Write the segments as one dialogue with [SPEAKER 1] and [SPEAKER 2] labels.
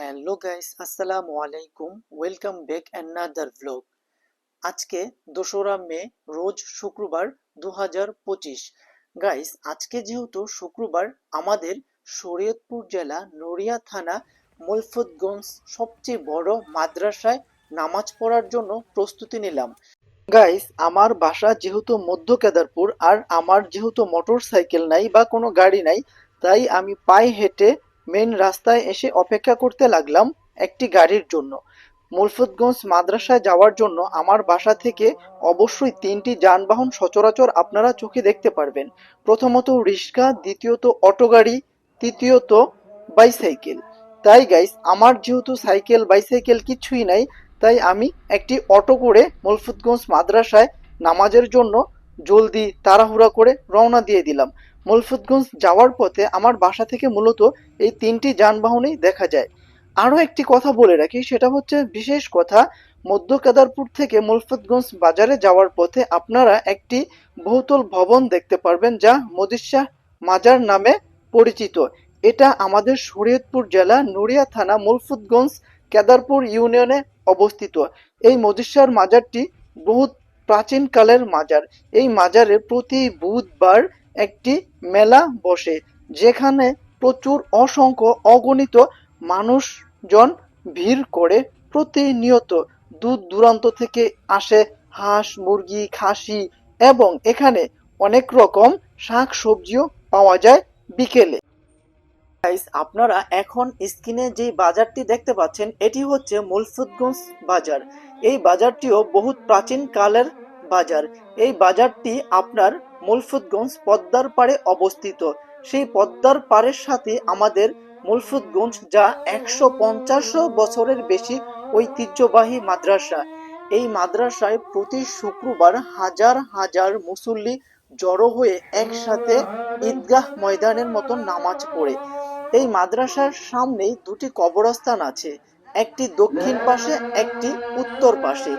[SPEAKER 1] Hello guys আসসালামু আলাইকুম welcome back another vlog আজকে দোসরা মে, রোজ শুক্রবার দু হাজার পঁচিশ। গাইস আজকে যেহেতু শুক্রবার, আমাদের শরীয়তপুর জেলা নড়িয়া থানা, মলফতগঞ্জ সবচেয়ে বড় মাদ্রাসায় নামাজ পড়ার জন্য প্রস্তুতি নিলাম। গাইস আমার বাসা যেহেতু মধ্য কেদারপুর আর আমার যেহেতু মোটর সাইকেল নাই বা কোনো গাড়ি নাই, তাই আমি পায়ে হেঁটে মেন রাস্তায় এসে অপেক্ষা করতে লাগলাম একটি গাড়ির জন্য। মুলফতগঞ্জ মাদ্রাসায় যাওয়ার জন্য আমার বাসা থেকে অবশ্যই তিনটি যানবাহন সচরাচর আপনারা চোখে দেখতে পারবেন। প্রথমত রিক্সা, দ্বিতীয়ত অটো গাড়ি, তৃতীয়ত বাইসাইকেল। তাই গাইস আমার যেহেতু সাইকেল, বাইসাইকেল কিছুই নাই, তাই আমি একটি অটো করে মুলফতগঞ্জ মাদ্রাসায় নামাজের জন্য জলদি তাড়াহুড়া করে রওনা দিয়ে দিলাম। মুলফতগঞ্জ যাওয়ার পথে আমার বাসা থেকে মূলত এই তিনটি যানবাহনই দেখা যায়। আরও একটি কথা বলে রাখি, সেটা হচ্ছে বিশেষ কথা, মধ্য কেদারপুর থেকে মুলফতগঞ্জ বাজারে যাওয়ার পথে আপনারা একটি বহুতল ভবন দেখতে পারবেন যা মদিশাহ মাজার নামে পরিচিত। এটা আমাদের শরীয়তপুর জেলা নড়িয়া থানা মুলফতগঞ্জ কেদারপুর ইউনিয়নে অবস্থিত। এই মদিশার মাজারটি বহুত প্রাচীনকালের মাজার। এই মাজারে প্রতি বুধবার একটি মেলা বসে, যেখানে প্রচুর অসংখ্য অগণিত মানুষজন ভিড় করে প্রতিনিয়ত দূর দূরান্ত থেকে আসে হাঁস, মুরগি, খাসি এবং এখানে অনেক রকম শাক সবজিও পাওয়া যায় বিকেলে। আপনারা এখন স্ক্রিনে যে বাজারটি দেখতে পাচ্ছেন, এটি হচ্ছে মুলফুদগঞ্জ বাজার। এই বাজারটিও বহুত প্রাচীন কালের বাজার। এই বাজারটি আপনার মুলফুদগঞ্জ পদ্মার পাড়ে অবস্থিত। সেই পদ্মার পাড়ের সাথে আমাদের মুলফুদগঞ্জ যা একশো পঞ্চাশ বছরের বেশি ঐতিহ্যবাহী মাদ্রাসা। এই মাদ্রাসায় প্রতি শুক্রবার হাজার হাজার মুসল্লি জড়ো হয়ে একসাথে ঈদগাহ ময়দানের মতো নামাজ পড়ে। এই মাদ্রাসার সামনেই দুটি কবরস্থান আছে, একটি দক্ষিণ পাশে, একটি উত্তর পাশে।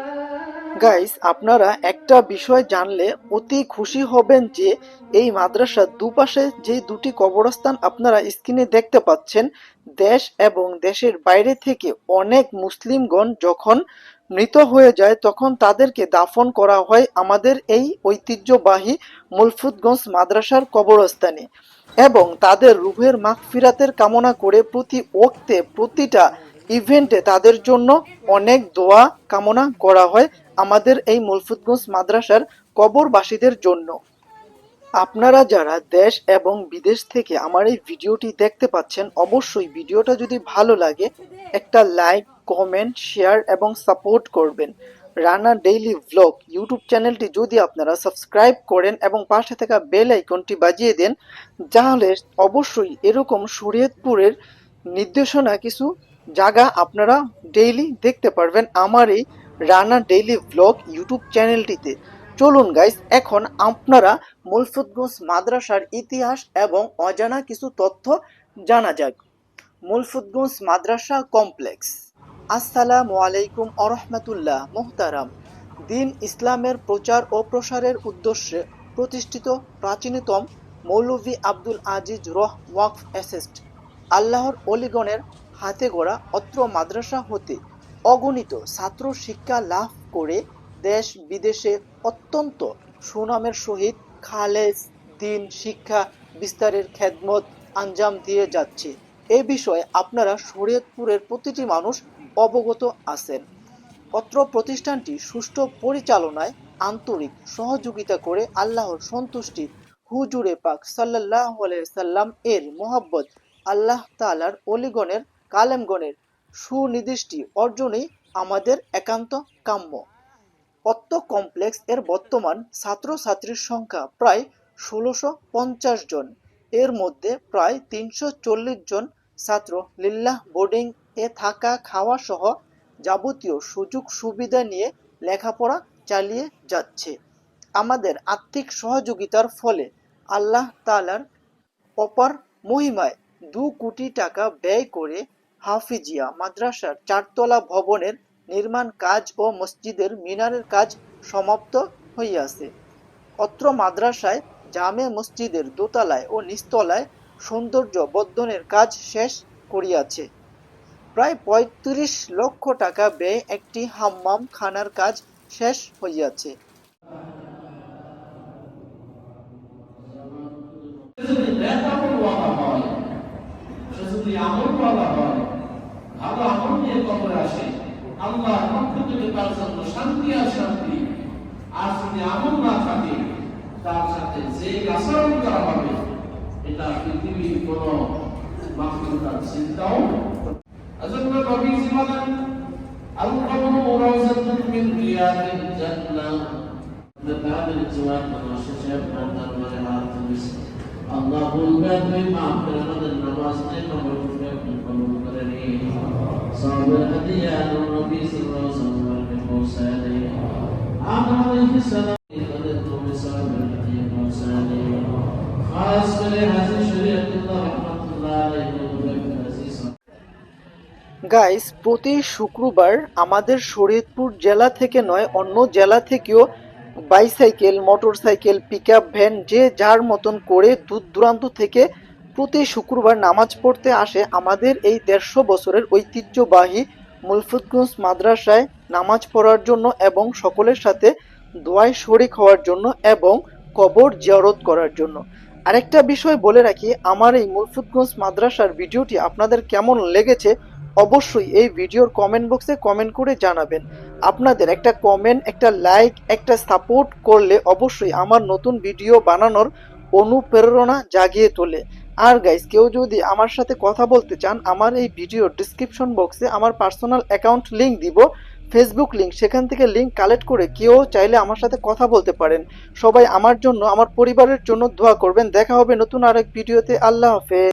[SPEAKER 1] গাইস আপনারা একটা বিষয় জানলে অতি খুশি হবেন যে এই মাদ্রাসার দুপাশে যে দুটি কবরস্থান আপনারা স্ক্রিনে দেখতে পাচ্ছেন, দেশ এবং দেশের বাইরে থেকে অনেক মুসলিমগণ যখন মৃত হয়ে যায়, তখন তাদেরকে দাফন করা হয় আমাদের এই ঐতিহ্যবাহী মুলফুদগঞ্জ মাদ্রাসার কবরস্থানে। এবং তাদের রুহের মাগফিরাতের কামনা করে প্রতি ওক্তে প্রতিটা ইভেন্টে তাদের জন্য অনেক দোয়া কামনা করা হয় আমাদের এই মুলফুদগঞ্জ মাদ্রাসার কবরবাসীদের জন্য। আপনারা যারা দেশ এবং বিদেশ থেকে আমার এই ভিডিওটি দেখতে পাচ্ছেন, অবশ্যই ভিডিওটা যদি ভালো লাগে, একটা লাইক, কমেন্ট, শেয়ার এবং সাপোর্ট করবেন। রানা ডেইলি ভ্লগ ইউটিউব চ্যানেলটি যদি আপনারা সাবস্ক্রাইব করেন এবং পাশে থাকা বেল আইকনটি বাজিয়ে দেন, তাহলে অবশ্যই এরকম শরীয়তপুরের নির্দেশনা কিছু জায়গা আপনারা ডেইলি দেখতে পারবেন আমার এই রানা ডেইলি ব্লগ ইউটিউব চ্যানেলটিতে চলুন গাইস এখন আপনারা মুলফুদগঞ্জ মাদ্রাসার ইতিহাস এবং অজানা কিছু তথ্য জানা যাক। মুলফুদগঞ্জ মাদ্রাসা কমপ্লেক্স আসসালামু আলাইকুম আরহামতুল্লাহ, মোহতারাম। দিন ইসলামের প্রচার ও প্রসারের উদ্দেশ্যে প্রতিষ্ঠিত প্রাচীনতম মৌলভী আব্দুল আজিজ রহ ওয়াকফ অ্যাসেস্ট। আল্লাহর অলিগণের হাতে গড়া অত্র মাদ্রাসা হতে অগণিত ছাত্র শিক্ষা লাভ করে দেশ বিদেশে অত্যন্ত সুনামের সহিত খালেজ, দিন শিক্ষা বিস্তারের খেদমত আঞ্জাম দিয়ে যাচ্ছে। এ বিষয়ে আপনারা শরীয়তপুরের প্রতিটি মানুষ অবগত আছেন। অত্র প্রতিষ্ঠানটি সুষ্ঠু পরিচালনায় আন্তরিক সহযোগিতা করে আল্লাহর সন্তুষ্টি, হুজুরে পাক সাল্লাহ সাল্লাম এর মোহাব্বত আল্লাহ তালার অলিগণের কালেমগণের সুনির্দিষ্টি অর্জনেই আমাদের একান্ত কাম্য। অত্ত কমপ্লেক্স এর বর্তমান ছাত্রছাত্রীর সংখ্যা প্রায় ষোলোশো পঞ্চাশ জন। এর মধ্যে প্রায় তিনশো চল্লিশ জন ছাত্র লিল্লাহ বোর্ডিং এ থাকা খাওয়া সহ যাবতীয় সুযোগ সুবিধা নিয়ে লেখাপড়া চালিয়ে যাচ্ছে। আমাদের আর্থিক সহযোগিতার ফলে আল্লাহ তালার অপার মহিমায় দু কোটি টাকা ব্যয় করে হাফিজিয়া মাদ্রাসার চারতলা ভবনের নির্মাণ কাজ ও মসজিদের মিনারের কাজ সমাপ্ত হইয়াছে। অত্র মাদ্রাসায় জামে মসজিদের দোতলায় ও নিচতলায় সৌন্দর্য বর্ধনের কাজ শেষ করিয়াছে। প্রায় পঁয়ত্রিশ লক্ষ টাকা ব্যয়ে একটি হাম্মাম খানার কাজ শেষ হইয়াছে।
[SPEAKER 2] আমল ওয়ালা হয় আমল নিয়ে কবরে আসে। আল্লাহর পক্ষ থেকে তার জন্য শান্তি আর শান্তি। আর যদি আমল না থাকে, তার সাথে যে আচরণ করা হবে, এটা পৃথিবীর কোন মাহমুদার চিন্তাও জীবন আল কবর রাউজাতুন মিন রিয়াদিল জান্নাহ তাদের জবাব নামাজ শেষে আপনার দরবারে হাত তুলেছে আল্লাহ বলবেন তুমি মাফ করে আমাদের নামাজ কবর থেকে আপনি করে হাদিয়া নবী সাল্লাল্লাহু আলাইহি পৌঁছায় করে
[SPEAKER 1] গাইস প্রতি শুক্রবার আমাদের শরীয়তপুর জেলা থেকে নয়, অন্য জেলা থেকেও bicycle, motorcycle pick up van যে যার মতন করে দূর দূরান্ত থেকে প্রতি শুক্রবার নামাজ পড়তে আসে, আমাদের এই দেড়শো বছরের ঐতিহ্যবাহী মুলফুতগঞ্জ মাদ্রাসায় নামাজ পড়ার জন্য এবং সকলের সাথে দোয়ায় শরিক হওয়ার জন্য এবং কবর জিয়ারত করার জন্য। আরেকটা বিষয় বলে রাখি, আমার এই মুলফুতগঞ্জ মাদ্রাসার ভিডিওটি আপনাদের কেমন লেগেছে অবশ্যই এই ভিডিওর কমেন্ট বক্সে কমেন্ট করে জানাবেন। আপনাদের একটা কমেন্ট একটা লাইক একটা সাপোর্ট করলে অবশ্যই আমার নতুন ভিডিও বানানোর অনুপ্রেরণা জাগিয়ে তোলে। আর গাইস কেউ যদি আমার সাথে কথা বলতে চান, আমার এই ভিডিও ডিসক্রিপশন বক্সে আমার পার্সোনাল অ্যাকাউন্ট লিঙ্ক দিব। ফেসবুক লিঙ্ক সেখান থেকে লিঙ্ক কালেক্ট করে কেউ চাইলে আমার সাথে কথা বলতে পারেন। সবাই আমার জন্য, আমার পরিবারের জন্য দোয়া করবেন। দেখা হবে নতুন আরেক ভিডিওতে আল্লাহ হাফেজ।